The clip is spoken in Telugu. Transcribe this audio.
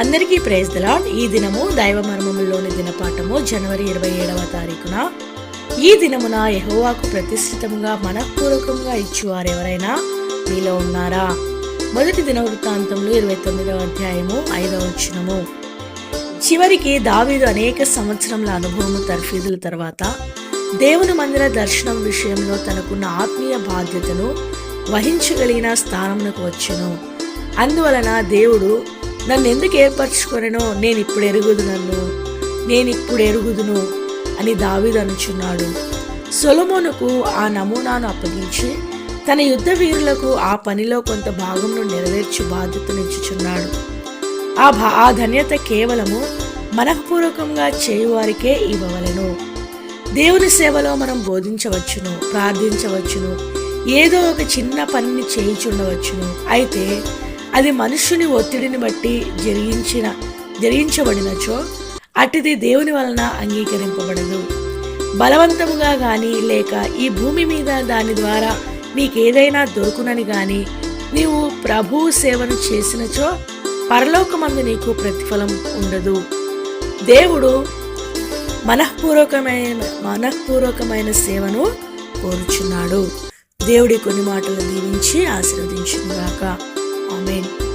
అందరికీ ప్రైజ్ దలాడ్ ఈ దినము దైవ మర్మములోని దినపాఠము జనవరి ఇరవై ఏడవ తారీఖున. ఈ దినమున యెహోవాకు ప్రతిష్ఠితముగా మనఃపూర్వకంగా ఇచ్చేవారు ఎవరైనా మీలో ఉన్నారా? మొదటి దిన వృత్తాంతంలో ఇరవై తొమ్మిదవ అధ్యాయము ఐదవ వచనము. చివరికి దావీదు అనేక సంవత్సరముల అనుభవము తర్ఫీదుల తర్వాత దేవుని మందిర దర్శనం విషయంలో తనకున్న ఆత్మీయ బాధ్యతను వహించగలిగిన స్థానమునకు వచ్చెను. అందువలన దేవుడు నన్ను ఎందుకు ఏర్పరచుకొనెనో నేను ఇప్పుడు ఎరుగుదు నన్ను నేను ఇప్పుడు ఎరుగుదును అని దావిదనుచున్నాడు అనుచున్నాడు. ఆ నమూనాను అప్పగించి తన యుద్ధ వీరులకు ఆ పనిలో కొంత భాగమును నెరవేర్చి బాధ్యతనిచ్చుచున్నాడు ఆ భా ఆ ధన్యత కేవలము మనఃపూర్వకంగా చేయువారికే ఇవ్వవలెను. దేవుని సేవలో మనం బోధించవచ్చును ప్రార్థించవచ్చును ఏదో ఒక చిన్న పనిని చేయుచుండవచ్చును. అయితే అది మనుష్యుని ఒత్తిడిని బట్టి జరిగించిన జరిగించబడినచో అటుది దేవుని వలన అంగీకరింపబడదు. బలవంతముగా కానీ లేక ఈ భూమి మీద దాని ద్వారా నీకేదైనా దొరుకునని కానీ నీవు ప్రభువు సేవను చేసినచో పరలోకమందు నీకు ప్రతిఫలం ఉండదు. దేవుడు మనఃపూర్వకమైన మనఃపూర్వకమైన సేవను కోరుచున్నాడు. దేవుడి కొన్ని మాటలు దీవించి ఆశీర్వదించుగాక Amen.